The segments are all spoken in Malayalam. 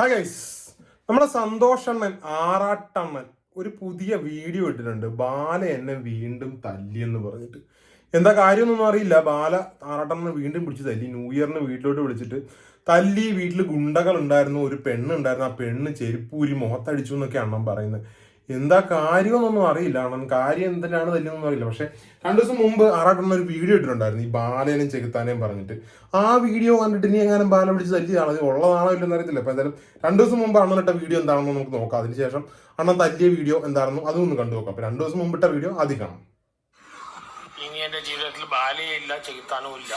ഹായ് ഗൈസ് നമ്മുടെ സന്തോഷണ്ണൻ ആറാട്ടമ്മൻ ഒരു പുതിയ വീഡിയോ ഇട്ടിട്ടുണ്ട്. ബാല എന്നെ വീണ്ടും തല്ലി എന്ന് പറഞ്ഞിട്ട്. എന്താ കാര്യമൊന്നും അറിയില്ല. ബാല ആറാട്ടണ്ണനെ വീണ്ടും പിടിച്ച് തല്ലി. ന്യൂ ഇയറിന് വീട്ടിലോട്ട് വിളിച്ചിട്ട് തല്ലി വീട്ടിൽ ഗുണ്ടകൾ ഉണ്ടായിരുന്നു. ഒരു പെണ്ണുണ്ടായിരുന്നു ആ പെണ്ണ് ചെരുപ്പൂരി മുഖത്തടിച്ചു എന്നൊക്കെ പറയുന്നത്. എന്താ കാര്യമെന്നൊന്നും അറിയില്ല. കാരണം കാര്യം എന്തിനാണ് തല്ലിയെന്നൊന്നും അറിയില്ല. പക്ഷെ രണ്ടു ദിവസം മുമ്പ് ആറാട്ടുന്ന ഒരു വീഡിയോ ഇട്ടിട്ടുണ്ടായിരുന്നു. ഈ ബാലേനും ചെകുത്താനേയും പറഞ്ഞിട്ട്. ആ വീഡിയോ കണ്ടിട്ട് ഇനി എങ്ങാനും ബാല പിടിച്ച് തല്ലിയതാണോ ഇത് ഉള്ളതാണോ ഇല്ലെന്ന് അറിയത്തില്ല. അപ്പൊ എന്തായാലും രണ്ടു ദിവസം മുമ്പ് അണ്ണൻ ഇട്ട വീഡിയോ എന്താണെന്ന് നമുക്ക് നോക്കാം. അതിനുശേഷം അണ്ണൻ തല്ലിയ വീഡിയോ എന്താണെന്നും അതും ഒന്ന് കണ്ടു നോക്കാം. അപ്പോൾ രണ്ടു ദിവസം മുമ്പ് ഇട്ട വീഡിയോ ആദ്യം കാണാം. ഇനി എന്റെ ജീവിതത്തിൽ ബാലയില്ല ചെകുത്താനും ഇല്ല.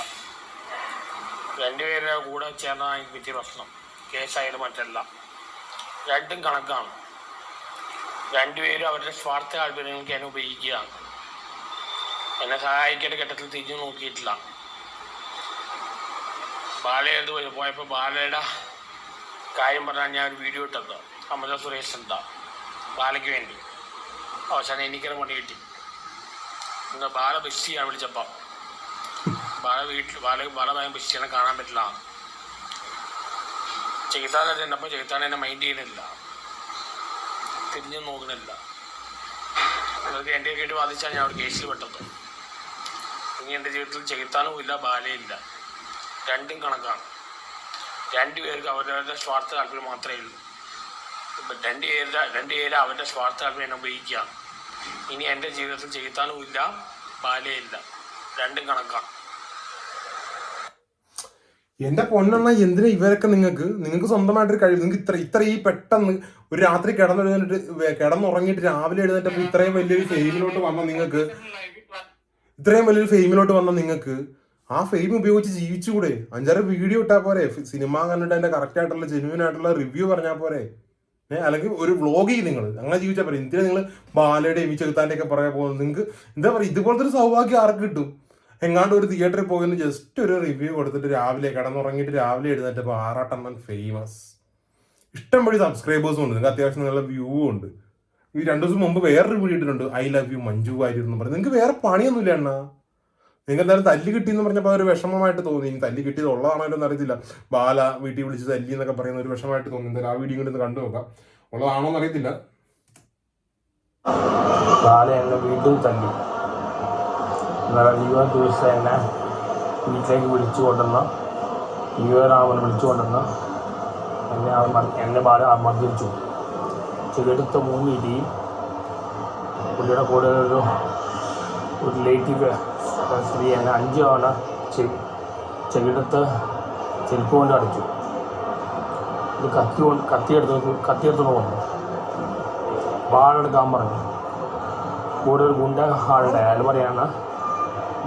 രണ്ടുപേരുടെ കൂടെ ചേർന്നാണ് എനിക്ക് പറ്റിയ പ്രശ്നം. കേസായാലും മറ്റല്ല. രണ്ടും കണക്കാണ്. രണ്ടുപേരും അവരുടെ സ്വാർത്ഥ താല്പര്യങ്ങൾക്ക് ഞാൻ ഉപയോഗിക്കുകയാണ് എന്നെ സഹായിക്കേണ്ട ഘട്ടത്തിൽ തിരിഞ്ഞു നോക്കിയിട്ടില്ല. ബാലയത് പോയപ്പോൾ ബാലയുടെ കാര്യം പറഞ്ഞാൽ ഞാൻ ഒരു വീഡിയോ ഇട്ടത്. അമൃത സുരേഷ് എന്താ? ബാലയ്ക്ക് വേണ്ടി. അവസാനം എനിക്കൊരു പണി കിട്ടി. ഇന്ന് ബാല ബസ്സിയാണ് വിളിച്ചപ്പം ബാല വീട്ടിൽ ബാല ബാല ഭയം ബസ്സിനെ കാണാൻ പറ്റില്ല. ചെകുത്താനെ ചെന്നപ്പോൾ ചെകുത്താൻ എന്നെ മൈൻഡ് ചെയ്യുന്നില്ല തിരിഞ്ഞു നോക്കണില്ല. അതൊക്കെ എന്റെ കേട്ട് ബാധിച്ചാണ് ഞാൻ ഒരു കേസിൽ പെട്ടത്. ഇനി എന്റെ ജീവിതത്തിൽ ചെകുത്താനും ഇല്ല ബാലയില്ല രണ്ടും കണക്കാണ്. രണ്ടുപേർക്ക് അവരവരുടെ സ്വാർത്ഥ താല്പര്യം മാത്രമേ ഉള്ളൂ. ഇപ്പം രണ്ടു പേര് അവരുടെ സ്വാർത്ഥ താല്പര്യം ഉപയോഗിക്കുക. ഇനി എന്റെ ജീവിതത്തിൽ ചെയ്താനും ഇല്ല ബാലയില്ല രണ്ടും കണക്കാണ്. എന്റെ പൊന്നെണ്ണ എന്തിനാ ഇവരൊക്കെ നിങ്ങൾക്ക്? നിങ്ങൾക്ക് സ്വന്തമായിട്ടൊരു കഴിവ്. നിങ്ങൾക്ക് ഇത്ര ഇത്ര ഈ പെട്ടെന്ന് ഒരു രാത്രി കിടന്നെഴുന്നിട്ട് കിടന്നുറങ്ങിയിട്ട് രാവിലെ എഴുന്നേറ്റപ്പോ ഇത്രയും വലിയൊരു ഫെയിമിലോട്ട് വന്ന നിങ്ങൾക്ക് ഇത്രയും വലിയൊരു ഫെയിമിലോട്ട് വന്ന നിങ്ങൾക്ക് ആ ഫെയിം ഉപയോഗിച്ച് ജീവിച്ചുകൂടെ? അഞ്ചാറ് വീഡിയോ ഇട്ടാ പോരെ. സിനിമ കണ്ടിട്ട് അതിന്റെ കറക്റ്റ് ആയിട്ടുള്ള ജെന്യൂൻ ആയിട്ടുള്ള റിവ്യൂ പറഞ്ഞാൽ പോരെ. അല്ലെങ്കിൽ ഒരു വ്ളോഗ് ചെയ്യും നിങ്ങൾ അങ്ങനെ ജീവിച്ചാൽ പോരെ. എന്തിനാ നിങ്ങൾ ബാലയുടെയും എമിച്ചെടുത്താന്റെ ഒക്കെ പറയാൻ പോകുന്നത്? നിങ്ങൾക്ക് എന്താ പറയുക ഇതുപോലത്തെ ഒരു സൗഭാഗ്യം ആർക്ക് കിട്ടും? എങ്ങാണ്ട് ഒരു തിയേറ്ററിൽ പോകുന്ന ജസ്റ്റ് ഒരു റിവ്യൂ കൊടുത്തിട്ട് രാവിലെ കിടന്നുറങ്ങിയിട്ട് രാവിലെ എഴുന്നേറ്റപ്പോൾ ആറാട്ടെണ്ണം ഫേമസ് ഇഷ്ടം വഴി സബ്സ്ക്രൈബേഴ്സും ഉണ്ട്. നിങ്ങൾക്ക് അത്യാവശ്യം നല്ല വ്യൂ ഉണ്ട്. ഈ രണ്ടു ദിവസം മുമ്പ് വേറൊരു ഇട്ടിട്ടുണ്ട്. I love you Manju Warrier എന്ന് പറഞ്ഞു. നിങ്ങൾക്ക് വേറെ പണിയൊന്നുമില്ല അണ്ണാ. നിങ്ങൾ എന്തായാലും തല്ലി കിട്ടിയെന്ന് പറഞ്ഞപ്പോൾ ഒരു വിഷമമായിട്ട് തോന്നി. ഇനി തല്ലി കിട്ടിയത് ഉള്ളതാണോ എന്ന് അറിയത്തില്ല. ബാല വീട്ടിൽ വിളിച്ച് തല്ലി എന്നൊക്കെ പറയുന്ന ഒരു വിഷമമായിട്ട് തോന്നി. എന്തായാലും ആ വീഡിയോ കൂടി കണ്ടു നോക്കാം. ഉള്ളതാണോ എന്ന് അറിയത്തില്ല. ബാല എന്നെ വീണ്ടും തല്ലി. ലീവ് ദിവസം തന്നെ വീട്ടിലേക്ക് വിളിച്ചു കൊണ്ടുവന്ന്. ലീവറാമൻ വിളിച്ചു കൊണ്ടുവന്ന്. എന്നെ അവൻ എന്നെ ബാല മർദ്ദിച്ചു ചെടുത്ത മൂന്ന് ഇടിയും പുള്ളിയുടെ കൂടെ ഒരു ഒരു റിലേറ്റീവ് സ്ത്രീ എന്നെ അഞ്ച് തവണ ചെടുത്ത് ചെരുപ്പ് കൊണ്ട് അടിച്ചു. ഇത് കത്തി കൊണ്ട് കത്തിയെടുത്ത് കത്തിയെടുത്തുകൊണ്ട് വന്നു. വാളെടുക്കാൻ പറഞ്ഞു. കൂടെ ഒരു ഗുണ്ട ആളുടെ അയാൾ പറയാണ്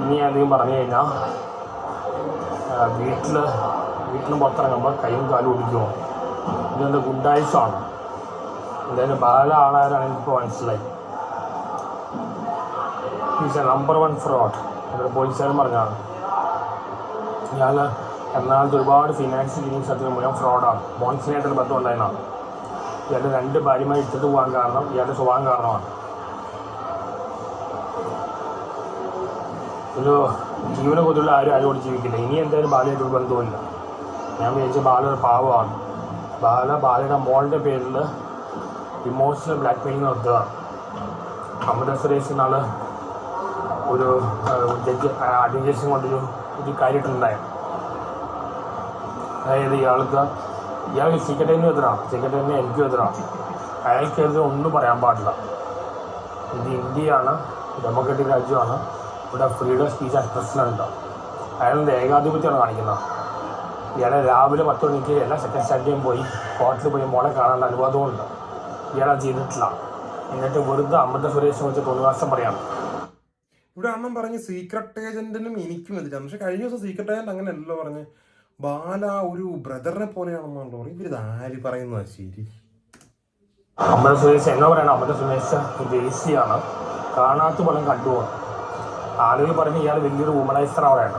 ഇനി എന്തെങ്കിലും പറഞ്ഞു കഴിഞ്ഞാൽ വീട്ടിൽ വീട്ടിൽ പുറത്തിറങ്ങുമ്പോൾ കൈയും കാലും ഒടിക്കുമോ ഇതെന്താ ഗുണ്ടായുസമാണ് എന്തായാലും പല ആളാരാണ് എനിക്കിപ്പോൾ മനസ്സിലായി. Is a number one fraud ഇവിടെ പോലീസുകാരൻ പറഞ്ഞാണ് ഞാൻ എറണാകുളത്ത് ഒരുപാട് ഫിനാൻസ് ഇനിങ്സ് അതിന് മുഴുവൻ ഫ്രോഡാണ് മോൺസിനായിട്ടൊരു ബന്ധം ഉണ്ടായിരുന്നതാണ്. ഇയാളുടെ രണ്ട് ഭാര്യമാരെ ഇട്ടിട്ട് പോകാൻ കാരണം ഇയാളുടെ സ്വഭാവം കാരണമാണ്. ഒരു ജീവനെ കൊണ്ടുള്ള ആരും ആരോട് ജീവിക്കില്ല. ഇനി എന്തായാലും ബാലയായിട്ട് ഒരു ബന്ധവുമില്ല ഞാൻ വിചാരിച്ച ബാല ഒരു പാവമാണ്. ബാല ബാലയുടെ മോളുടെ പേരിൽ ഇമോഷണൽ ബ്ലാക്ക് മെയിൽ നടത്തുകയാണ്. അമൃത സുരേഷ് നാൾ ഒരു ജഡ്ജ് അഡ്വക്കേഷൻ കൊണ്ടൊരു ഒരു കാര്യമായിട്ടുണ്ടായിരുന്നു അതായത് ഇയാൾക്ക് ഇയാൾ സെക്രട്ടറിനും എതിരാണ് സെക്രട്ടറിന് എനിക്കും എതിരാണ് അയാൾക്കെതിരെ ഒന്നും പറയാൻ പാടില്ല. ഇത് ഇന്ത്യയാണ് ഡെമോക്രാറ്റിക് രാജ്യമാണ്. ഇവിടെ ഫ്രീഡം സ്പീച്ച് എക്സ്പ്രഷൻ ഉണ്ടാവും അയാളുടെ ഏകാധിപത്യമാണ് കാണിക്കുന്നത്. ഇയാളെ രാവിലെ പത്ത് മണിക്ക് എല്ലാ സെക്കൻഡ് സ്റ്റാൻഡേയും പോയി കോർട്ടിൽ പോയി മോളെ കാണാനുള്ള അനുവാദമുണ്ട് ഇയാളെ ചെയ്തിട്ടില്ല. എന്നിട്ട് വെറുതെ അമൃത സുരേഷ് വെച്ച് തോന്നിവാസം പറയാണ്. ഇവിടെ അണ്ണൻ പറഞ്ഞ് സീക്രട്ട് ഏജന്റിനും എനിക്കും എതിരാണ് പക്ഷെ കഴിഞ്ഞ ദിവസം സീക്രട്ട് ഏജന്റ് അങ്ങനെയല്ലോ പറഞ്ഞ്. ബാല ഒരു ബ്രദറിനെ പോലെയാണെന്നാണല്ലോ പറയും ഇവരിത് ആര് പറയുന്നത് ശരി? അമൃത സുരേഷ് എന്നാ പറയണം? അമൃത സുരേഷ് ദേശീയാണ്. കാണാത്ത പോലും കണ്ടുപോകണം. ആളുകൾ പറഞ്ഞ് ഇയാൾ വലിയൊരു വുമണൈസർ ആവുകയാണ്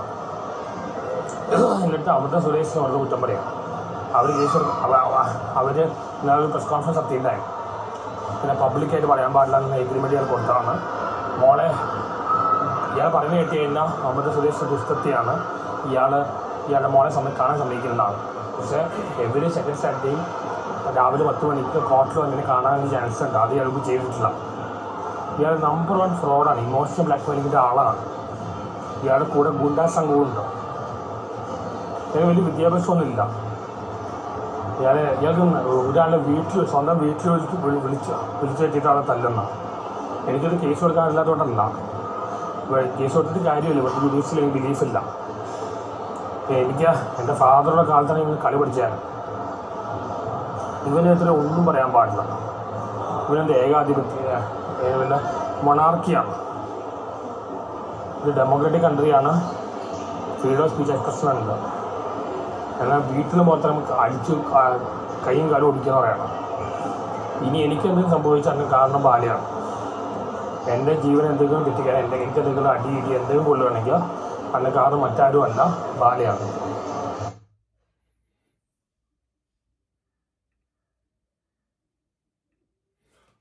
എന്നിട്ട് അമൃത സുരേഷ് അവരുടെ കുറ്റം പറയാം. അവർ കേസ് അവർ ഇന്നലെ പ്രസ് കോൺഫറൻസ് നടത്തിയിട്ടുണ്ടായി. പിന്നെ പബ്ലിക്കായിട്ട് പറയാൻ പാടില്ല എന്ന എഗ്രിമെന്റ് ഇയാൾ കൊടുത്തതാണ് മോളെ ഇയാൾ പറഞ്ഞു കേട്ടി കഴിഞ്ഞാൽ അമൃത സുരേഷ് ദുഷ്ടത്തെയാണ്. ഇയാൾ ഇയാളുടെ മോളെ സമയം കാണാൻ സമ്മതിക്കുന്നതാണ് പക്ഷേ എവറി സെക്കൻഡ് സാറ്റർഡേയും രാവിലെ പത്ത് മണിക്ക് കോർട്ടിൽ അങ്ങനെ കാണാൻ ചാൻസ് ഉണ്ട്. അത് ഇയാൾക്ക് ചെയ്തിട്ടില്ല. ഇയാൾ നമ്പർ വൺ ഫ്രോഡാണ് ഇമോഷണൽ ബ്ലാക്ക് മെയിലിങ്ങിന്റെ ആളാണ്. ഇയാളുടെ കൂടെ ഗുണ്ടാ സംഘവും ഉണ്ട് ഇയാൾ വലിയ വിദ്യാഭ്യാസമൊന്നുമില്ല. ഇയാളെ ഇയാൾക്ക് ഒരാളുടെ വീട്ടിൽ സ്വന്തം വീട്ടിൽ വിളിച്ച് വിളി- വിളിച്ച് വിളിച്ചു ആളെ തല്ലുന്ന. എനിക്കൊരു കേസ് കൊടുക്കാനില്ലാത്തതുകൊണ്ടല്ല. കേസ് കൊടുത്തിട്ട് കാര്യമില്ല. ഇവർക്ക് ബിലീഫ് ഇല്ല. എനിക്ക് ബിലീഫില്ല എനിക്ക് എന്റെ ഫാദറുടെ കാലത്താണ് ഇവന് കളി പഠിച്ചതാണ്. ഇവനെതിരെ ഒന്നും പറയാൻ പാടില്ല. ഇവനെന്റെ ഏകാധിപത്യ പിന്നെ മൊണാർക്കിയാണ് ഇത് ഡെമോക്രാറ്റിക് കൺട്രിയാണ് ഫ്രീഡം ഓഫ് സ്പീച്ച് എക്സ്പ്രഷൻ ഉണ്ട് എന്നാൽ വീട്ടിൽ മാത്രം നമുക്ക് അടിച്ചു കൈയും കാലും ഒടിക്കുന്ന പറയണം ഇനി എനിക്ക് എന്തെങ്കിലും സംഭവിച്ചാൽ അതിന് കാരണം ബാലയാണ് എന്റെ ജീവൻ എന്തെങ്കിലും തെറ്റിക്കാൻ എന്റെ എനിക്ക് എന്തെങ്കിലും അടി ഇടി എന്തെങ്കിലും കൊള്ളുകയാണെങ്കിൽ അതിന് കാരണം മറ്റാരും അല്ല ബാലയാണ്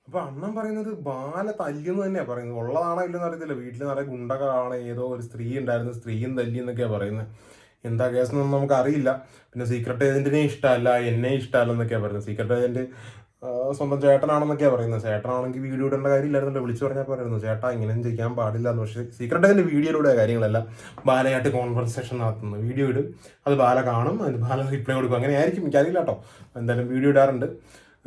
അപ്പൊ അണ്ണൻ പറയുന്നത് ബാല തല്ലിയെന്ന് തന്നെയാ പറയുന്നത്. ഉള്ളതാണോ ഇല്ലെന്ന് അറിയത്തില്ല. വീട്ടിൽ നിറയെ ഗുണ്ടകളാണ്. ഏതോ ഒരു സ്ത്രീ ഉണ്ടായിരുന്നു. സ്ത്രീയും തല്ലി എന്നൊക്കെയാ പറയുന്നത്. എന്താ കേസ് എന്നൊന്നും നമുക്ക് അറിയില്ല പിന്നെ സീക്രട്ട് ഏജന്റിനെ ഇഷ്ടമല്ല എന്നെ ഇഷ്ടമല്ല എന്നൊക്കെയാ പറയുന്നത്. സീക്രട്ട് ഏജന്റ് സ്വന്തം ചേട്ടനാണെന്നൊക്കെയാ പറയുന്നത്. ചേട്ടനാണെങ്കിൽ വീഡിയോ ഇടേണ്ട കാര്യമില്ലായിരുന്നല്ലോ. വിളിച്ചു പറഞ്ഞാൽ പറയുന്നു ചേട്ടാ ഇങ്ങനെയും ചെയ്യാൻ പാടില്ല എന്ന് പക്ഷേ സീക്രട്ട് ഏജന്റ് വീഡിയോയിലൂടെ കാര്യങ്ങളല്ല ബാലയായിട്ട് കോൺവെർസേഷൻ നടത്തുന്നു വീഡിയോ ഇടും. അത് ബാല കാണും. അത് ബാല റിപ്ലൈ കൊടുക്കും. അങ്ങനെ ആയിരിക്കും എനിക്കറിയില്ല കേട്ടോ എന്തായാലും വീഡിയോ ഇടാറുണ്ട്.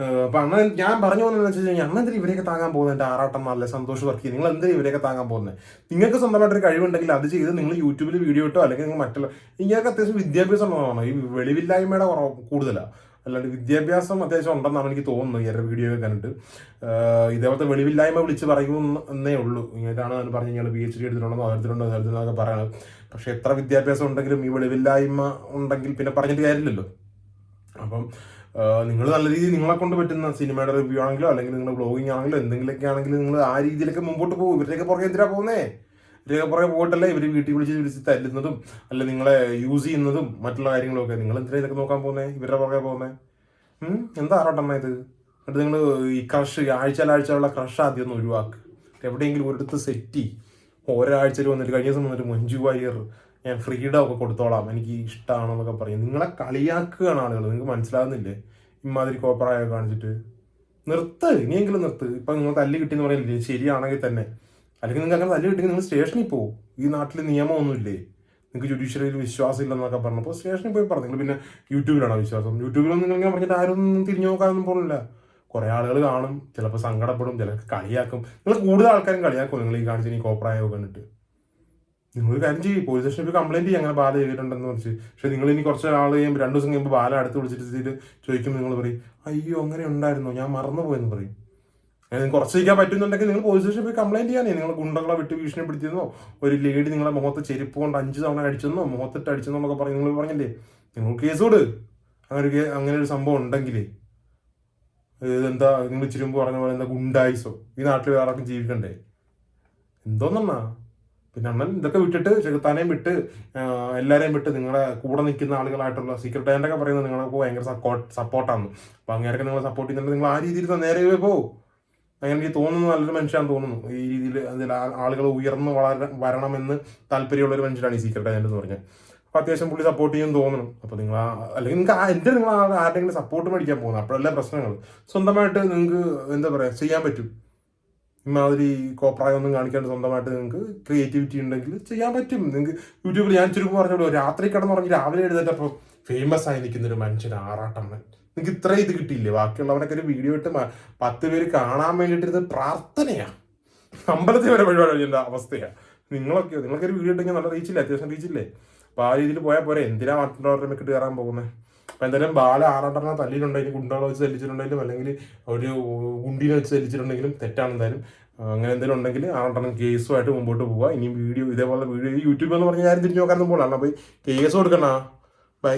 അപ്പൊ അണ്ണൻ ഞാൻ പറഞ്ഞു പോകുന്നത് വെച്ച് കഴിഞ്ഞാൽ അണ്ണൻ എന്തിനും ഇവരെയൊക്കെ താങ്ങാൻ പോകുന്നത് എന്റെ ആറാട്ടം സന്തോഷ വർക്ക്. നിങ്ങൾ എന്തിനും ഇവരെയൊക്കെ താങ്ങാൻ പോകുന്നത് നിങ്ങൾക്ക് സ്വന്തമായിട്ടൊരു കഴിവുണ്ടെങ്കിൽ അത് ചെയ്ത് നിങ്ങൾ യൂട്യൂബിൽ വീഡിയോ ഇട്ടോ അല്ലെങ്കിൽ നിങ്ങൾ മറ്റുള്ള ഇങ്ങനെയൊക്കെ അത്യാവശ്യം വിദ്യാഭ്യാസം ഉള്ളതാണ്. ഈ വെളിവില്ലായ്മയുടെ കുറവ് കൂടുതലാണ് അല്ലാണ്ട് വിദ്യാഭ്യാസം അത്യാവശ്യം ഉണ്ടെന്നാണ് എനിക്ക് തോന്നുന്നത് ഒരു വീഡിയോ കണ്ടിട്ട്. ഇതേപോലത്തെ വെളിവില്ലായ്മ വിളിച്ച് പറയുന്നേ ഉള്ളൂ. ഇങ്ങനെയാണ് അത് പറഞ്ഞു കഴിഞ്ഞാൽ പി എച്ച് ഡി എടുത്തിട്ടുണ്ടെന്നോ അതിർത്തിട്ടുണ്ടോ എന്നൊക്കെ പറയണത്. പക്ഷെ എത്ര വിദ്യാഭ്യാസം ഉണ്ടെങ്കിലും ഈ വെളിവില്ലായ്മ ഉണ്ടെങ്കിൽ പിന്നെ പറഞ്ഞിട്ട് കാര്യമില്ലല്ലോ. അപ്പം നിങ്ങൾ നല്ല രീതിയിൽ നിങ്ങളെ കൊണ്ട് പറ്റുന്ന സിനിമയുടെ റിവ്യൂ ആണെങ്കിലോ അല്ലെങ്കിൽ നിങ്ങൾ ബ്ലോഗിങ് ആണെങ്കിലോ എന്തെങ്കിലുമൊക്കെ ആണെങ്കിലും നിങ്ങൾ ആ രീതിയിലൊക്കെ മുമ്പോട്ട് പോകും. ഇവരുടെയൊക്കെ പുറകെ എന്തിനാ പോകുന്നേ? ഇവരൊക്കെ പുറകെ പോയിട്ടല്ലേ ഇവർ വീട്ടിൽ വിളിച്ച് വിളിച്ച് തല്ലുന്നതും അല്ല നിങ്ങളെ യൂസ് ചെയ്യുന്നതും മറ്റുള്ള കാര്യങ്ങളൊക്കെ. നിങ്ങൾ എന്തിനാ ഇതൊക്കെ നോക്കാൻ പോകുന്നേ? ഇവരുടെ പുറകെ പോകുന്നേ? എന്താ ആറോട്ടമ്മ ഇത്? എന്നിട്ട് നിങ്ങൾ ഈ ക്രഷ് ആഴ്ചയിലാഴ്ചയുള്ള ക്രഷ് ആദ്യം ഒന്ന് ഒഴിവാക്കുക എവിടെയെങ്കിലും ഒരിടത്ത് സെറ്റ് ഒരാഴ്ചയിൽ വന്നിട്ട് കഴിഞ്ഞ ദിവസം വന്നിട്ട് മഞ്ജു വാര്യർ ഞാൻ ഫ്രീഡം ഒക്കെ കൊടുത്തോളാം എനിക്ക് ഇഷ്ടമാണെന്നൊക്കെ പറയും. നിങ്ങളെ കളിയാക്കുകയാണ് ആളുകൾ നിങ്ങൾക്ക് മനസ്സിലാകുന്നില്ലേ ഇമാതിരി കോപ്പറായ കാണിച്ചിട്ട്. നിർത്ത് ഇനിയെങ്കിലും നിർത്ത്. ഇപ്പം നിങ്ങൾ തല്ല് കിട്ടിയെന്ന് പറയില്ലേ? ശരിയാണെങ്കിൽ തന്നെ. അല്ലെങ്കിൽ നിങ്ങൾക്ക് അങ്ങനെ തല്ല് കിട്ടിയെങ്കിൽ നിങ്ങൾ സ്റ്റേഷനിൽ പോകും ഈ നാട്ടിൽ നിയമമൊന്നുമില്ലേ? നിങ്ങൾക്ക് ജുഡീഷ്യറിയിൽ വിശ്വാസം ഇല്ലെന്നൊക്കെ പറഞ്ഞപ്പോൾ സ്റ്റേഷനിൽ പോയി പറഞ്ഞു. നിങ്ങൾ പിന്നെ യൂട്യൂബിലാണോ വിശ്വാസം? യൂട്യൂബിലൊന്നും നിങ്ങൾ പറഞ്ഞിട്ട് ആരും തിരിഞ്ഞു നോക്കാനൊന്നും പോകില്ല കുറേ ആളുകൾ കാണും ചിലപ്പോൾ സങ്കടപ്പെടും ചിലർക്ക് കളിയാക്കും. നിങ്ങൾ കൂടുതൽ ആൾക്കാരും കളിയാക്കും നിങ്ങൾ ഈ കാണിച്ച് ഈ കോപ്രായൊക്കെ കണ്ടിട്ട്. നിങ്ങൾ ഒരു കാര്യം ചെയ്യും പോലീസ് സ്റ്റേഷനിൽ പോയി കംപ്ലൈന്റ് ചെയ്യും അങ്ങനെ ബാല ചെയ്തിട്ടുണ്ടെന്ന് വെച്ച് പക്ഷെ നിങ്ങൾ ഇനി കുറച്ച് ആൾ കഴിയുമ്പോൾ രണ്ടു ദിവസം കഴിയുമ്പോൾ ബാല അടുത്ത് വിളിച്ചിട്ട് ചോദിക്കും നിങ്ങൾ പറയും അയ്യോ അങ്ങനെ ഉണ്ടായിരുന്നോ? ഞാൻ മറന്നുപോയെന്ന് പറയും. അങ്ങനെ നിങ്ങൾക്ക് കുറച്ച് ചെയ്യാൻ പറ്റുന്നുണ്ടെങ്കിൽ നിങ്ങൾ പോലീസ് സ്റ്റേഷനിൽ പോയി കംപ്ലൈന്റ് ചെയ്യാനേ. നിങ്ങൾ ഗുണ്ടകളെ വിട്ട് ഭീഷണിപ്പെടുത്തിയെന്നോ ഒരു ലേഡി നിങ്ങളെ മുഖത്ത് ചെരുപ്പ് കൊണ്ട് അഞ്ച് തവണ അടിച്ചെന്നോ മുഖത്തിട്ട് അടിച്ചെന്നോ എന്നൊക്കെ പറഞ്ഞ് നിങ്ങൾ പറഞ്ഞില്ലേ? നിങ്ങൾ കേസ് കൊടു അങ്ങനെ ഒരു അങ്ങനെ ഒരു സംഭവം ഉണ്ടെങ്കിലേ. ഇതെന്താ? നിങ്ങൾ ഇച്ചിരി മുമ്പ് പറഞ്ഞ പോലെ എന്താ ഗുണ്ടായിസോ? ഈ നാട്ടിൽ വേറെ ആർക്കും ജീവിക്കണ്ടേ? എന്തോന്നണ്ണാ? പിന്നെ അണ്ണൻ ഇതൊക്കെ വിട്ടിട്ട് ചെകുത്താനെയും വിട്ട് എല്ലാവരെയും വിട്ട് നിങ്ങളെ കൂടെ നിൽക്കുന്ന ആളുകളായിട്ടുള്ള സീക്രട്ട് ഏജന്റൊക്കെ പറയുന്നത് നിങ്ങൾക്ക് ഭയങ്കര സപ്പോർട്ട് സപ്പോർട്ടാണ് അപ്പം അങ്ങനെയൊക്കെ നിങ്ങൾ സപ്പോർട്ട് ചെയ്യുന്നുണ്ട്. നിങ്ങൾ ആ രീതിയിൽ നേരെ പോകും അങ്ങനെ എനിക്ക് തോന്നുന്നു നല്ലൊരു മനുഷ്യനാണെന്ന് തോന്നുന്നു. ഈ രീതിയിൽ അതിൽ ആളുകൾ ഉയർന്നു വളര വരണമെന്ന് താല്പര്യമുള്ള ഒരു മനുഷ്യനാണ് ഈ സീക്രട്ട് ഏജന്റ് എന്ന് പറഞ്ഞത് അപ്പോൾ അത്യാവശ്യം പുള്ളി സപ്പോർട്ട് ചെയ്യും തോന്നുന്നു. അപ്പോൾ നിങ്ങൾ അല്ലെങ്കിൽ നിങ്ങൾക്ക് എന്റെ നിങ്ങൾ ആരുടെങ്കിലും സപ്പോർട്ട് മേടിക്കാൻ പോകുന്നത് അപ്പോഴല്ലേ പ്രശ്നങ്ങൾ. സ്വന്തമായിട്ട് നിങ്ങൾക്ക് എന്താ പറയുക ചെയ്യാൻ പറ്റും. ഇമാതിരി കോപ്രായം ഒന്നും കാണിക്കാണ്ട് സ്വന്തമായിട്ട് നിങ്ങൾക്ക് ക്രിയേറ്റിവിറ്റി ഉണ്ടെങ്കിൽ ചെയ്യാൻ പറ്റും. നിങ്ങൾക്ക് യൂട്യൂബിൽ ഞാൻ ചുരുക്കം പറഞ്ഞോളൂ. രാത്രി കിടന്നുറങ്ങി രാവിലെ എഴുതേറ്റപ്പോൾ ഫേമസ് ആയി നിൽക്കുന്ന ഒരു മനുഷ്യൻ ആറാട്ടമ്മൻ. നിങ്ങൾക്ക് ഇത്ര ഇത് കിട്ടിയില്ലേ? ബാക്കിയുള്ളവരൊക്കെ ഒരു വീഡിയോ ഇട്ട് പത്ത് പേര് കാണാൻ വേണ്ടിയിട്ട് പ്രാർത്ഥനയാണ് അമ്പലത്തിൽ വരെ വഴിപാട് അവസ്ഥയാണ് അവസ്ഥയാ. നിങ്ങളൊക്കെ നിങ്ങളൊക്കെ ഒരു വീഡിയോ ഇട്ടെങ്കിൽ നല്ല റീച്ചില്ലേ അത്യാവശ്യം റീച്ചില്ലേ അപ്പോൾ ആ രീതിയിൽ പോയാൽ പോരെ എന്തിനാ മറ്റുള്ളവരുടെ മെക്കിട്ട് കയറാൻ പോകുന്നത് അപ്പൊ എന്തായാലും ബാല ആറാട്ടെണ്ണം തല്ലിയിട്ടുണ്ടെങ്കിലും ഗുണ്ടകളെ വെച്ച് തല്ലിച്ചിട്ടുണ്ടെങ്കിലും അല്ലെങ്കിൽ ഒരു ഗുണ്ടീനെ വെച്ച് തല്ലിച്ചിട്ടുണ്ടെങ്കിലും തെറ്റാണ് എന്തായാലും. അങ്ങനെ എന്തെങ്കിലും ഉണ്ടെങ്കിൽ ആറട്ടെണ്ണം കേസുമായിട്ട് മുമ്പോട്ട് പോവുക. ഇനി വീഡിയോ ഇതേപോലെ വീഡിയോ യൂട്യൂബ് എന്ന് പറഞ്ഞാൽ ഞാൻ തിരിഞ്ഞു നോക്കാനൊന്നും പോകണം പോയി കേസ് കൊടുക്കണ ബൈ